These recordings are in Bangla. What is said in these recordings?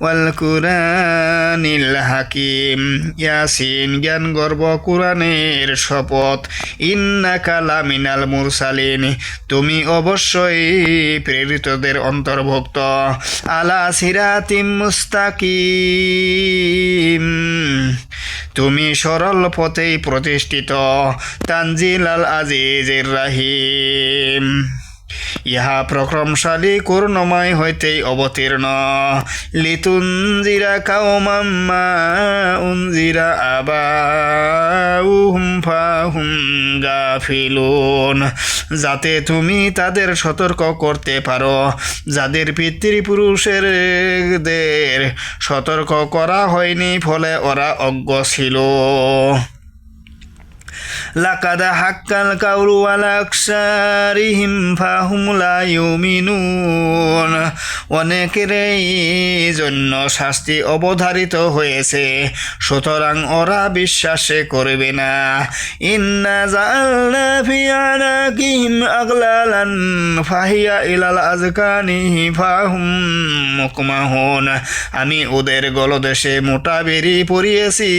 ওয়াল কুরআনিল হাকিম। ইয়াসিন, জ্ঞান, গর্ব, কুরআনের শপথ। ইন্নাকা লামিনাল মুরসালিন। তুমি অবশ্যই প্রেরিতদের অন্তর্ভুক্ত। আলা সিরাতিম মুস্তাকিম। তুমি সরল পথেই প্রতিষ্ঠিত। তানজিলাল আজিজের রাহিম। ইহা প্রক্রমশালী করুণময় হইতেই অবতীর্ণ। লিতুঞ্জিরা কাউমাম্মা উনজিরা আবাউহুম ফাহুম গাফিলুন। যাতে তুমি তাদের সতর্ক করতে পারো, যাদের পিতৃপুরুষের সতর্ক করা হয়নি, ফলে ওরা অজ্ঞ ছিল। লাকাদ হাক্কাল কাউলু আলা আকসারিহিম ফাহুম লা ইউমিনুন। অনেকের এই জন্য শাস্তি অবধারিত হয়েছে, সুতরাং ওরা বিশ্বাসে করবে না। ইন্না জাআলনা ফি আনাকিহিম আগলালান, ফাহিয়া ইলাল আজকানিহি ফাহুম মুকমাহুন। আমি ওদের গলদেশে মোটা বেরি পরিয়েছি,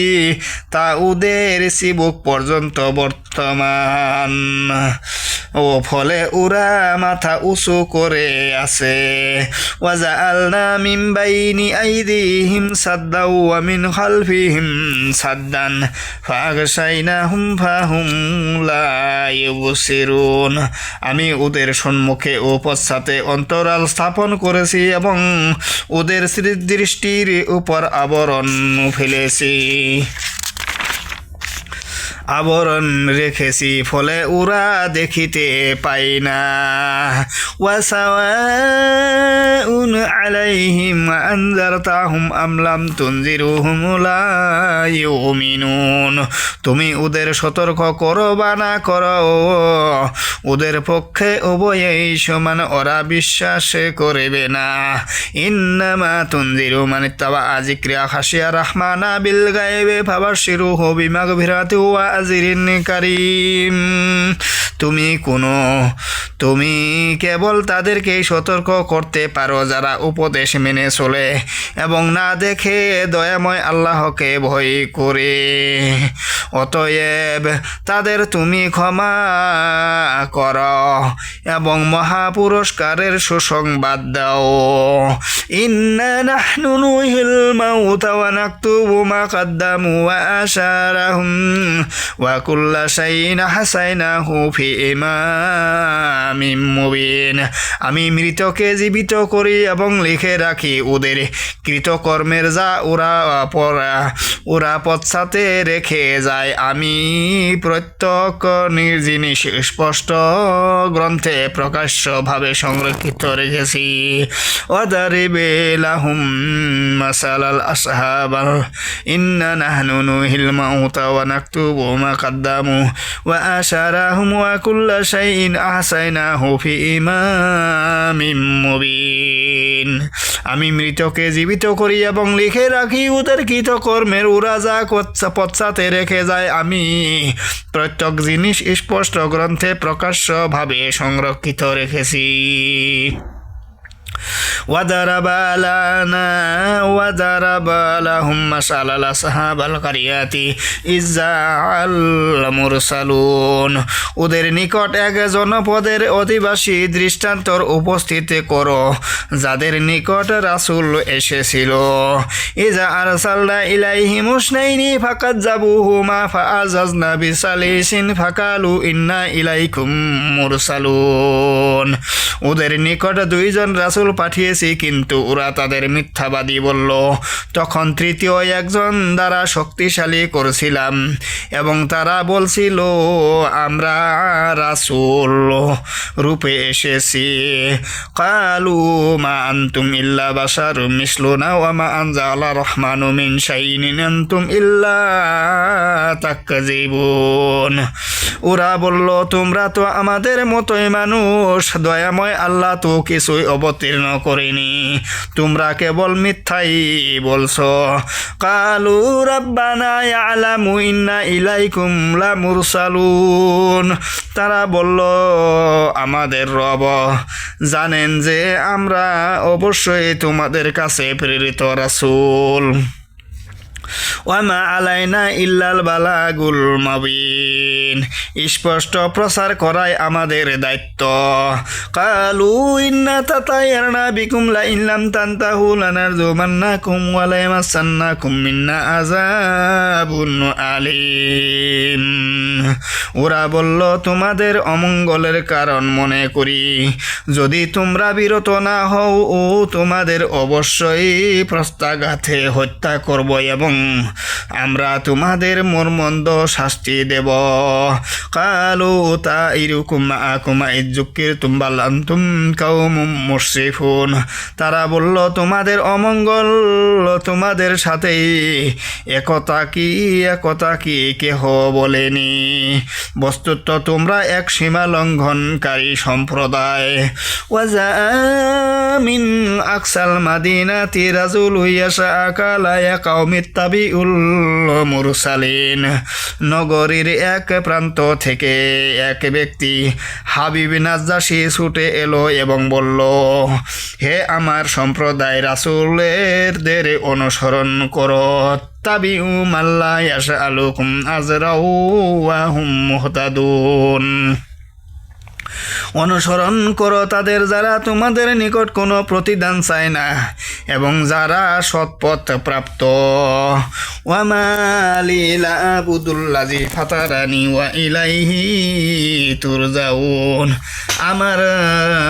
তা ওদের চিবুক পর্যন্ত বর্তমান। ও ফলে ওরা মাথা উঁচু করে আছে। ওয়াজা সাদ্দাউ ওয়া মিন খালফিহিম সাদ্দান। আমি ওদের সম্মুখে ও পশ্চাতে অন্তরাল স্থাপন করেছি এবং ওদের দৃষ্টির উপর আবরণ ফেলেছি। আবরণ রেখেছি, ফলে ওরা দেখিতে পাই না। ওয়াসাওয়াউন আলাইহিম, আনজারতাহুম আমলাম তুনজিরুহুম লা তুমি ওদের সতর্ক করো বা না করো। ওদের পক্ষে উভয়েই সমান, ওরা বিশ্বাস করবে না। ইন্নামা তুনজিরু মানে তাবা আজিক্রিয়া খাসিয়া রহমানা বিল গায়েবে ফাবাশিরু হবি মাগভিরাতি ওয়া হাজিরিন করিম। তুমি কোনো, তুমি কেবল তাদেরকেই সতর্ক করতে পারো যারা উপদেশ মেনে চলে এবং না দেখে দয়াময় আল্লাহকে ভয় করে। অতএব তাদের তুমি ক্ষমা কর এবং মহা পুরস্কারের সুসংবাদ দাও। ইন্নাহিল মাউতাওয়া নাক্তুবু মা কাদ্দামু আশারাহ আমি মৃতকে জীবিত করি এবং লিখে রাখি ওদের কৃতকর্মের যা ওরা ওরা পশ্চাতে রেখে যায়। আমি প্রত্যক জিনিস স্পষ্ট গ্রন্থে প্রকাশ্যভাবে সংরক্ষিত রেখেছি। অদারিবে লাহুম মাসাল আল ইন্না নাহনু মাউতা ওয়া নাকতুবু ওয়া আশারাহুম ওয়া কুল্লা শাইইন আহসাইনাহু ফি ইমামিম মুবিন আমি মৃতকে জীবিত করি এবং লিখে রাখি ওদের কৃতকর্মের ওরা যা পশ্চাতে রেখে যায় আমি। প্রত্যেক জিনিস স্পষ্ট গ্রন্থে প্রকাশ্যভাবে সংরক্ষিত রেখেছি। وضرب لنا وضرب لهم مثل أصحاب القرية إذ جاء المرسلون ওদের নিকট এক জনপদের অধিবাসী দৃষ্টান্তর উপস্থিত করো যাদের নিকট রাসূল এসেছিল ইজা আরসালনা ইলাইহি মুসনাইনি ফাকাত জাবুহুমা ফাআজাজনা বিসালিসিন ফাকালু ইন্না ইলাইকুম মুরসালুন ওদের নিকট দুইজন রাসূল পাঠিয়েছি, কিন্তু ওরা তাদের মিথ্যাবাদী বলল। তখন তৃতীয় একজন দ্বারা শক্তিশালী করেছিলাম, এবং তারা বলছিল, আমরা রাসুল রূপে এসেছি। কালু মা আনতুম ইল্লা বাশারুম মিসলুনা ওয়া মা আনজালা রহমানু মিন শাইইন ইন আনতুম ইল্লা তাকযিবুন ওরা বলল, তোমরা তো আমাদের মতোই মানুষ, দয়াময় আল্লাহ তো কিছুই অবতীর্ণ অবতীর্ণ করিনি। তোমরা কেবল মিথ্যাই বলছো। কালু রাব্বানা ইয়ালামু ইন্না ইলাইকুম লামুরসালুন। তারা বলল, আমাদের রব জানেন যে আমরা অবশ্যই তোমাদের কাছে প্রেরিত রাসূল। ওয়ামা আলাইনা ইল্লাল বালাগুল মাবিন। স্পষ্ট প্রচার করাই আমাদের দায়িত্ব। কালু ইন্না তাতায়ারনা বিকুম লা ইল্লাম তান্তাহু লানারজুমান্নাকুম ওয়া লা ইয়ামাসান্নাকুম মিন্না আযাবুন আলিম। ওরা বলল, তোমাদের অমঙ্গলের কারণ মনে করি। যদি তোমরা বিরত না হও, ও তোমাদের অবশ্যই প্রস্তাঘাতে হত্যা করব এবং আমরা তোমাদের মর্মন্দ শাস্তি দেব। কালু তা ইরুকুম আকুমা ইজুকির তুম্বাল আন্তুম কাউম মুশরিফুন। তারা বলল, তোমাদের অমঙ্গল, তোমাদের সাথেই একতা কি একতা কি কেহ বলেনি? বস্তুত তোমরা এক সীমা লঙ্ঘনকারী সম্প্রদায়। ওয়াজা মিন আকসাল মাদিনাতি রাজুল ইয়াসা আকালায়া কাউমিত তাবিউল মুরসালিন। নগরীর এক প্রান্ত থেকে এক ব্যক্তি হাবিব নাজ্জাসি ছুটে এলো এবং বলল, হে আমার সম্প্রদায় রাসুলেরদের অনুসরণ করো। তাবিউ মাল্লা ইয়াসা আলুকুম আজরাউ হুম মুহতাদুন। অনুসরণ করো তাদের যারা তোমাদের নিকট কোনো প্রতিদান চায় না। এবং যারা সৎপথ প্রাপ্ত। ওয়ামালিলা আবুদুল্লাজি ফাতারানি ওয়া ইলাইহি তুরজাউন। আমার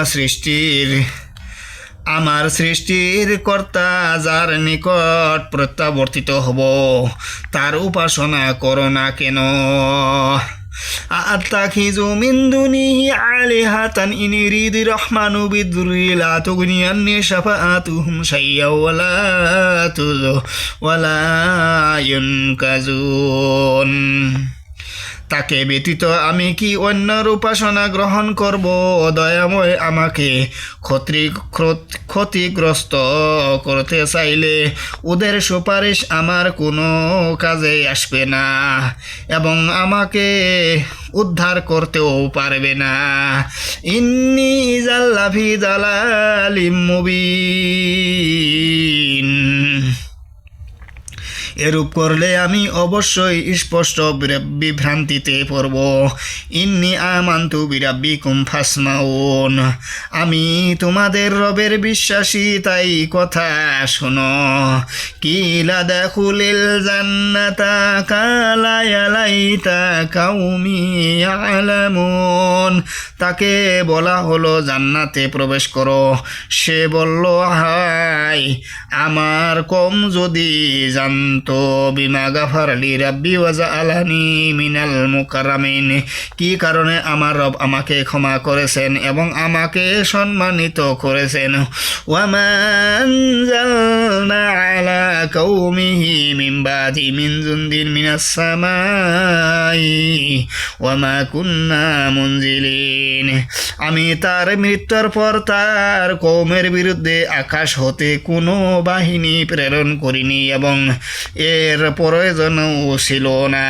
সৃষ্টির আমার সৃষ্টির কর্তা যার নিকট প্রত্যাবর্তিত হব, তার উপাসনা করো না কেন? أتخذ من دونه آلهة إن يريد الرحمن بالضر لا تغني عني شفاعتهم شيئا ولا تذ ولا ينقذون তাকে ব্যতীত আমি কি অন্যর উপাসনা গ্রহণ করব? দয়াময় আমাকে ক্ষতি ক্ষতিগ্রস্ত করতে চাইলে ওদের সুপারিশ আমার কোনো কাজে আসবে না এবং আমাকে উদ্ধার করতেও পারবে না। ইন্নি জাল্লাভি জালালিম মুবিন। এরূপ করলে আমি অবশ্যই স্পষ্ট বিভ্রান্তিতে পড়ব। ইন্নি আমান্তু বিরাব্বিকুম ফাসমাউন। আমি তোমাদের রবের বিশ্বাসী, তাই কথা শোনো। কিলা দাখুলিল জান্নাতা কালা ইয়ালাইতা কাউমি ইয়ালামুন। তাকে বলা হলো, জান্নাতে প্রবেশ করো। সে বলল হাই আমার কম যদি জানতো বিমা গাফারলি রাব্বি ওয়াজা আলানি কি কারণে আমার রব আমাকে ক্ষমা করেছেন এবং আমাকে সম্মানিত করেছেন? মিন ওয়ামা কুন্না আমি তার মৃত্যুর পর তার কৌমের বিরুদ্ধে আকাশ হতে কোনো বাহিনী প্রেরণ করিনি এবং এর প্রয়োজনও ছিল না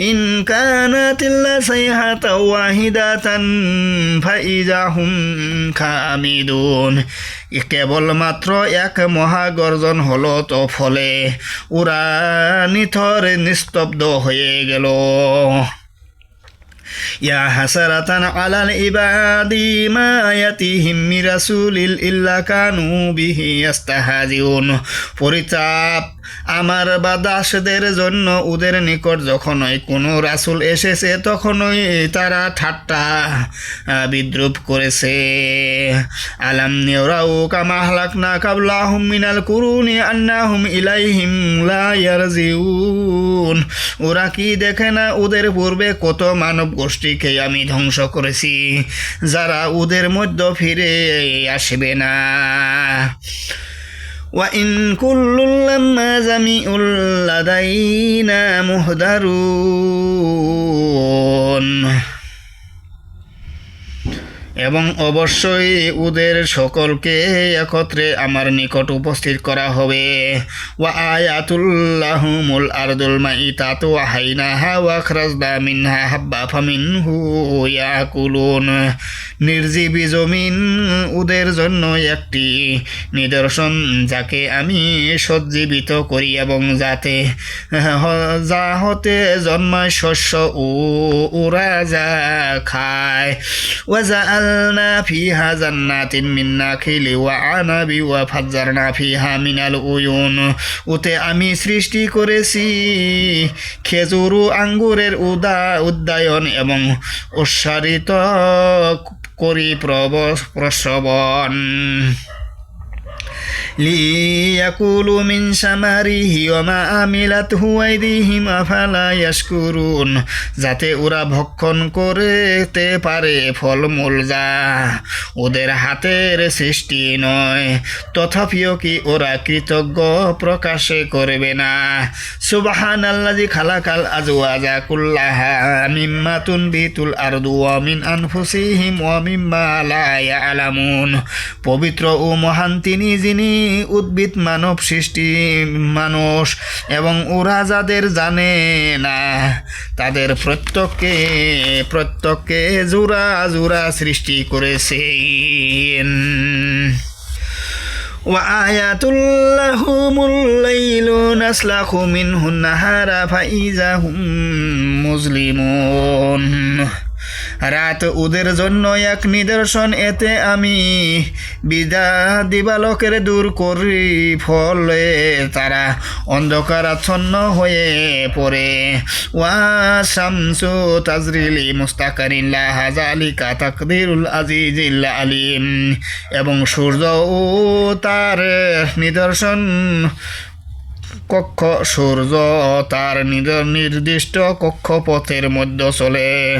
ইন কানাতিল্লা সাইহাত ওয়াহিদাতান ফাইজা হুম খামিদুন কেবলমাত্র এক মহাগর্জন হলো তো ফলে ওরা নিথর নিস্তব্ধ হয়ে গেল يا حسرة على العباد ما يأتيهم من رسول إلا كانوا به يستهزئون পরিতাপ আমার বা দাসদের জন্য ওদের নিকট যখনই কোনো রাসুল এসেছে, তখনই তারা ঠাট্টা বিদ্রুপ করেছে। আলাম নিওরাও কামা হালাকনা কাবলাহুম মিনাল কুরুনি আন্নাহুম ইলাইহিম লা ইয়ারজিউন। ওরা কি দেখে না ওদের পূর্বে কত মানব গোষ্ঠীকে আমি ধ্বংস করেছি, যারা ওদের মধ্যে ফিরে আসবে না। وإن كل لما جميع لدينا مهدرون এবং অবশ্যই ওদের সকলকে একত্রে আমার নিকট উপস্থিত করা হবে ওয়া আয়াতুল্লাহুমুল আরদুল মাইতাতু ওয়া হাইনাহা ওয়া আখরাজনা মিনহা হাব্বা ফামিনহু ইয়াকুলুন নির্জীবী জমিন ওদের জন্য একটি নিদর্শন, যাকে আমি সজ্জীবিত করি এবং যাতে হ- যা হতে জন্মায় শস্য ও ওরা যা খায়। ওয়াজাআলনা ফিহা জান্নাতিন মিন নাখিলি ওয়া আনাবি ওয়া ফাজ্জারনা ফিহা মিনাল উয়ুন। ওতে আমি সৃষ্টি করেছি খেজুর আঙ্গুরের উদা, উদ্যায়ন এবং উৎসারিত করি প্রব প্রসবন ليأكلوا من ثمره وما عملته أيديهم أفلا يشكرون যাতে ওরা ভক্ষণ করতে পারে ফলমূল যা ওদের হাতের সৃষ্টি নয় তথাপিও কি ওরা কৃতজ্ঞ প্রকাশে করবে না সুবাহান আল্লাজি খালাকাল আজওয়াজা কুল্লাহা মিম্মা তুনবিতুল আরদু ওয়া মিন আনফুসিহিম ওয়া মিম্মা লা ইয়ালামুন পবিত্র ও মহান তিনি যিনি উদ্ভিদ মানব সৃষ্টি মানুষ এবং ওরা যাদের জানে না তাদের প্রত্যেককে প্রত্যেককে জোড়া জোড়া সৃষ্টি করেছেন وآيات لهم الليل نسلخ منه النهار فإذا هم مظلمون রাত ওদের জন্য এক নিদর্শন, এতে আমি বিদা দিবালকের দূর করি ফলে তারা অন্ধকারাচ্ছন্ন হয়ে পড়ে। ওয়া শামসু তাজরিলি মুস্তাকারিল্লা হাজালিকা তাকদিরুল আজিজিল আলিম। এবং সূর্য ও তার নিদর্শন, কক্ষ সূর্য তার নির্দিষ্ট কক্ষপথের মধ্যে চলে।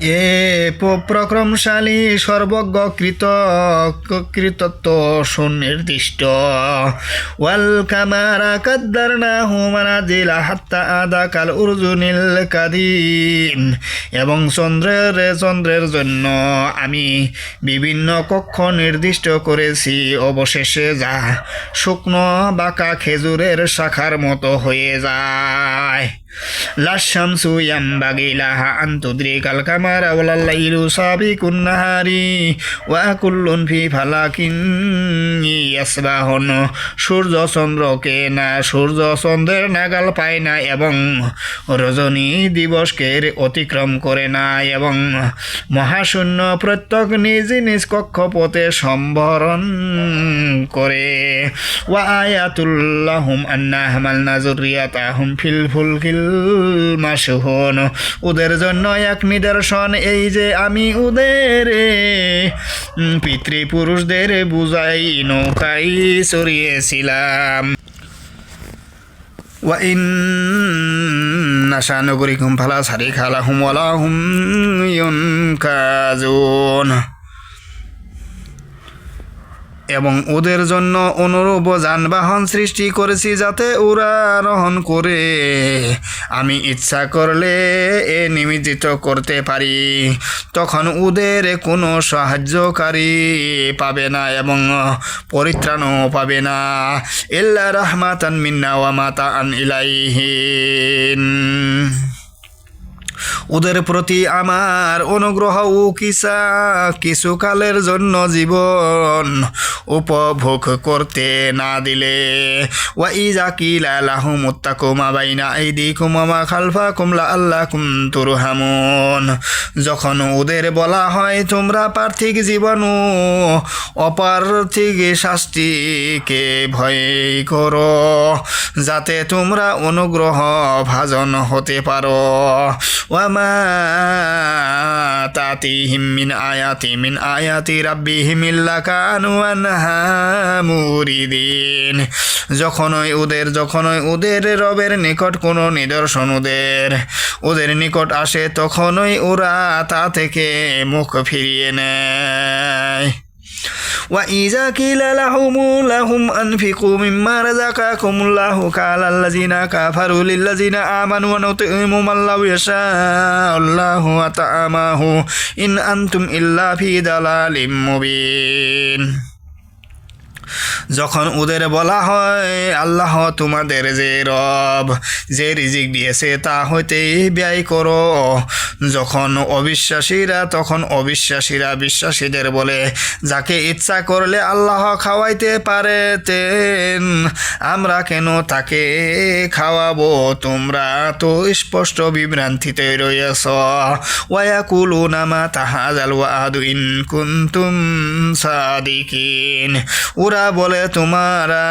এ প্রক্রমশালী সর্বজ্ঞ কৃত কৃতত্ব সুনির্দিষ্ট। ওয়াল কামারা কাদ্দারনা হুমানাজিলা হাত্তা আদা কাল উর্জুনিল কাদিম এবং চন্দ্রের চন্দ্রের জন্য আমি বিভিন্ন কক্ষ নির্দিষ্ট করেছি, অবশেষে যা শুকনো বাঁকা খেজুরের শাখার মতো হয়ে যায়। লাশামসু ইয়ামবাগি লাহা আন ফি ফালাকিন ইয়াসবাহুন সূর্য চন্দ্রকে না সূর্য চন্দ্রের নাগাল পায় না এবং রজনী দিবসকে অতিক্রম করে না এবং মহাশূন্য প্রত্যেক নিজ নিজ কক্ষপথে সম্বরণ করে। ওয়া আয়াতুল্লাহুম আন্না যুররিয়াতাহুম ফিল ফুলকিল মাসহুন ওদের জন্য এক নিদর্শন এই যে আমি ওদের উম, পিতৃপুরুষদের বুঝাই নৌকাই চড়িয়েছিলাম وإن نشأ نغرقهم فلا صريخ لهم ولا هم ينقذون এবং ওদের জন্য অনুরূপ যানবাহন সৃষ্টি করেছি যাতে ওরা আরোহণ করে। আমি ইচ্ছা করলে এ নিমজ্জিত করতে পারি। তখন ওদের কোনো সাহায্যকারী পাবে না এবং পরিত্রাণও পাবে না। ইল্লা রহমাতান মিন্না ওয়া মাতা আন ইলাইহিন। ওদের প্রতি আমার অনুগ্রহ ও কিসা, কিছুকালের জন্য জীবন উপভোগ করতে না দিলে। ওয়া ইজা কিলা লাহুম মুত্তাকুমা বাইনা আইদিকুম ওয়া মা খালফাকুম লাআল্লাকুম তুরহামুন। যখন ওদের বলা হয়, তোমরা পার্থিক জীবন অপার্থিক শাস্তিকে ভয় করো, যাতে তোমরা অনুগ্রহ ভাজন হতে পারো। ওয়ামা তাতিহিম মিন আয়াতি মিন আয়াতি রাব্বিহিম ইল্লা কানু আনহা মুরিদিন যখনই ওদের যখনই ওদের রবের নিকট কোনো নিদর্শন ওদের ওদের নিকট আসে তখনই ওরা তা থেকে মুখ ফিরিয়ে নেয়। وإذا قيل لهم لهم أنفقوا مما رزقكم الله قال الذين كفروا للذين آمنوا ونطعم من لو يشاء الله أطعمه إن أنتم إلا في ضلال مبين যখন ওদের বলা হয়, আল্লাহ তোমাদের যে রব, যে রিজিক দিয়েছে তা হইতে ব্যয় করো। যখন অবিশ্বাসীরা, তখন অবিশ্বাসীরা বিশ্বাসীদের বলে, যাকে ইচ্ছা করলে আল্লাহ খাওয়াইতে পারেতেন, আমরা কেন তাকে খাওয়াবো? তোমরা তো স্পষ্ট বিভ্রান্তিতে রয়েছ। ওয়াকুলু নামা তাহাজাল ওয়াদু ইন কুন্তুম সাদিকিন। ওরা বলে, তোমরা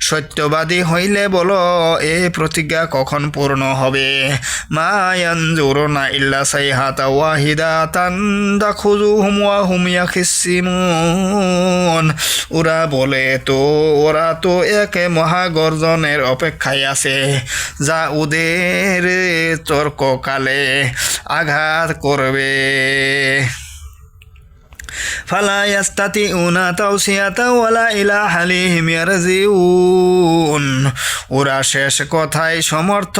সত্যবাদী হইলে বলো, এ প্রতিজ্ঞা কখন পূর্ণ হবে? মায়ান জোরনা ইল্লা সাইহাতা ওয়াহিদা তান্দা খুজু হুমুয়া হুমিয়া খিসিমুন ওরা বলে, তো, ওরা তো এক মহাগর্জনের অপেক্ষায় আছে। যা ওদের তর্ককালে আঘাত করবে। ফালা ইয়াস্তাতি উনা তাও সিয়াতা ওয়ালা ইলা হালিহিম ইয়ারজিউন ওরা সমর্থ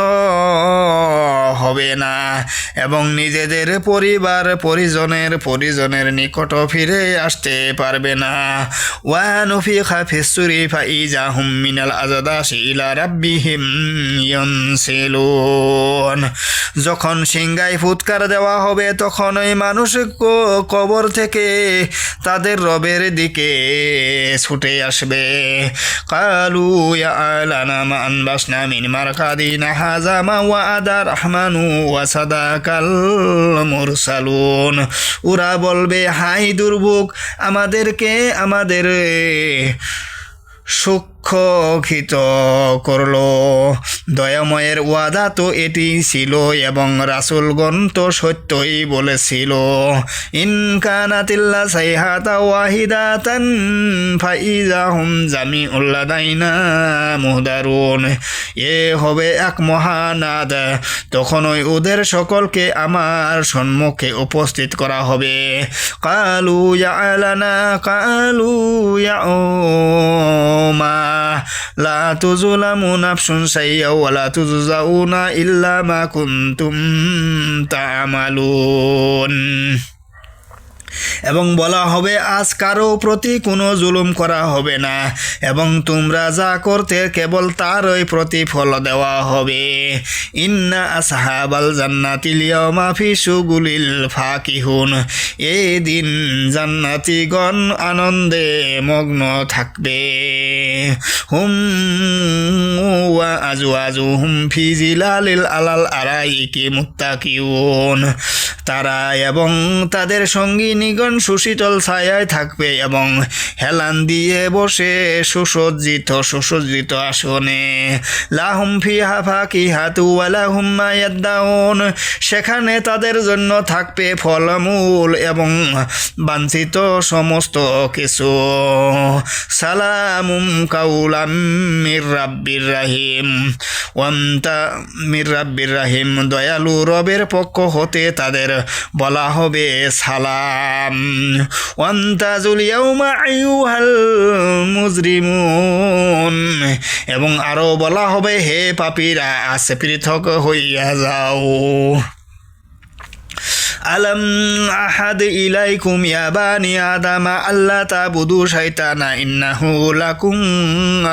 হবে না এবং নিজেদের পরিবার পরিজনের পরিজনের নিকট ফিরে আসতে পারবে না। ওয়ানুফি খাফিসুরি ফাইজা হুম মিনাল আজাদাস ইলা রাব্বিহিম ইয়ানসিলুন। যখন সিংগায় ফুৎকার দেওয়া হবে, তখন ওই মানুষ কবর থেকে তাদের রবের দিকে ছুটে আসবে। কালু আলানা মা আনবাসনা মিন মারকাদিনা হাজা মা ওয়াদা রহমানু ওয়া সাদাকাল মুরসালুন। ওরা বলবে, হাই দুর্ভোগ, আমাদেরকে, আমাদের সূক্ষ্মখিত করল। দয়াময়ের ওয়াদা তো এটি ছিল এবং রাসুলগণ তো সত্যই বলেছিল। ইনকানাতিল্লা সাইহাতা ওয়াহিদাতান ফাইজাহুম জামি উল্লাদাইনা মুহদারুন। এ হবে এক মহানাদ তখন ওই ওদের সকলকে আমার সম্মুখে উপস্থিত করা হবে। কালু ইয়ালানা, কালু ইয়াউমা। লা তুজলামু নাফসুন শাইয়্যা ওয়া লা তুজজাউনা ইল্লা মা কুনতুম তা'মালুন। এবং বলা হবে, আজ কারও প্রতি কোনো জুলুম করা হবে না এবং তোমরা যা করতে কেবল তারই প্রতিফল দেওয়া হবে। ইন্না আসহাবাল জান্নাতিল ইয়াউমা ফি শুগুলিল ফাকিহুন। এই দিন জান্নাতিগণ আনন্দে মগ্ন থাকবে। হুম ওয়া আজওয়াজুহুম ফি জিলালিল আলাল আরাইকি মুত্তাকিউন। তারা এবং তাদের সঙ্গী নিগণ সুশীতল ছায়ায় থাকবে এবং হেলান দিয়ে বসে সুসজ্জিত সুসজ্জিত আসনে। লাহুম ফিহা ফাকিহাতু ওয়া লাহুম মা সেখানে তাদের জন্য থাকবে ফলমূল এবং বাঞ্ছিত সমস্ত কিছু। সালামুম কাউলাম মির রাব্বির রাহিম। ওয়ান্তা মির রাব্বির রাহিম। দয়ালু রবের পক্ষ হতে তাদের বলা হবে সালাম। ওয়ান্তাজুল ইয়াউমা আইয়ুহাল মুজরিমুন। এবং আরও বলা হবে হে পাপিরা আছে পৃথক হইয়া যাও। আলম আহাদ ইলাইকুম ইয়া বানি আদামা আল্লাহ তাবুদু শাইতানা ইন্নাহু লাকুম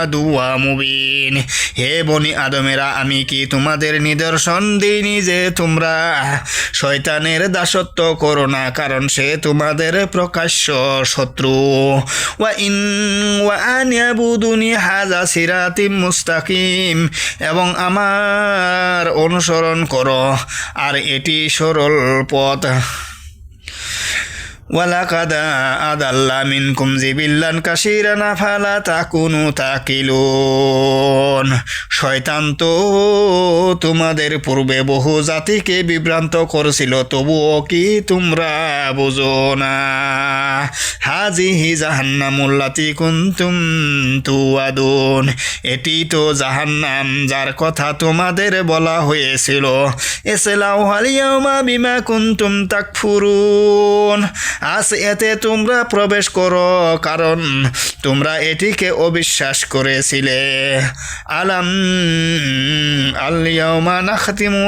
আদুয়া মুবিন। হে বনি আদমেরা, আমি কি তোমাদের নিদর্শন দিইনি যে তোমরা শয়তানের দাসত্ব করো না, কারণ সে তোমাদের প্রকাশ্য শত্রু? ওয়া ইন, ওয়া আন ইয়াবুদুনি হাজা সিরাতিম মুস্তাকিম। এবং আমার অনুসরণ করো, আর এটি সরল পথ Terra. ولقد أضل منكم জিবিল্লান কাসিরানা ফালা তাকুনু তাকিলুন শয়তান তো তোমাদের পূর্বে বহু জাতিকে বিভ্রান্ত করেছিল তবুও কি তোমরা বুঝো না হাজিহি জাহান্নামুল্লাতি কুন্তুম তুয়াদুন এটি তো জাহান্নাম যার কথা তোমাদের বলা হয়েছিল এসলাউ হালিয়ামা বিমা কুন্তুম তাকফুরুন আজ এতে তোমরা প্রবেশ করো, কারণ তোমরা এটিকে অবিশ্বাস করেছিলে। আলাম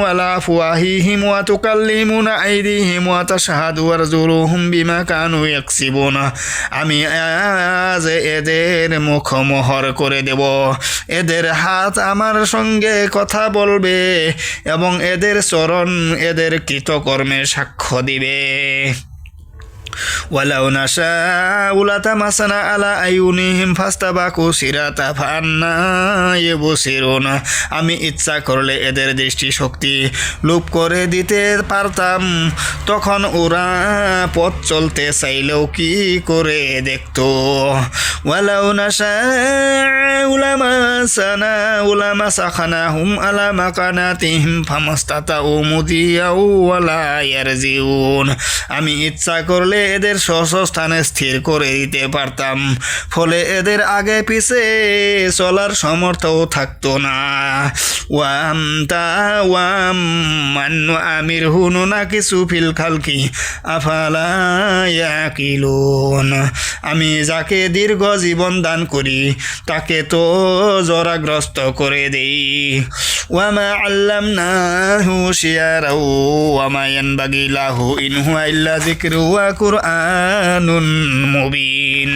আলা বিমা কানু আমি আজ এদের মুখ মোহর করে দেব। এদের হাত আমার সঙ্গে কথা বলবে এবং এদের চরণ এদের কৃতকর্মে সাক্ষ্য দিবে। ولو نشاء لتمسنا على أعينهم فاستبقوا الصراط فأنى يبصرون আমি ইচ্ছা করলে এদের দৃষ্টি শক্তি লোপ করে দিতে পারতাম তখন ওরা পথ চলতে চাইলেও কি করে দেখতো ওয়ালাউ নাশাউ লামাসানাউ লামাসাখানাহুম আলা মাকানাতিহিম ফামাস্তাতাউ মুদিয়াউ ওয়ালা ইয়ারজিউন আমি ইচ্ছা করলে এদের স্বস্থানে স্থির করে দিতে পারতাম। ফলে এদের আগে পিছে চলার সামর্থ্যও থাকতো না। ওয়াম তা ওয়াম মান্য আমির হুনু না কিছু ফিল খালকি, আফালা ইয়াকিলুন। আমি যাকে দীর্ঘ জীবন দান করি, তাকে তো জরাগ্রস্ত করে দেই। ওয়ামা আল্লাম না হুশিয়ারাও ওয়ামা ইয়ানবাগি লাহু ইন হুয়া ইল্লা যিকরু ওয়া কুরআনুন মুবিন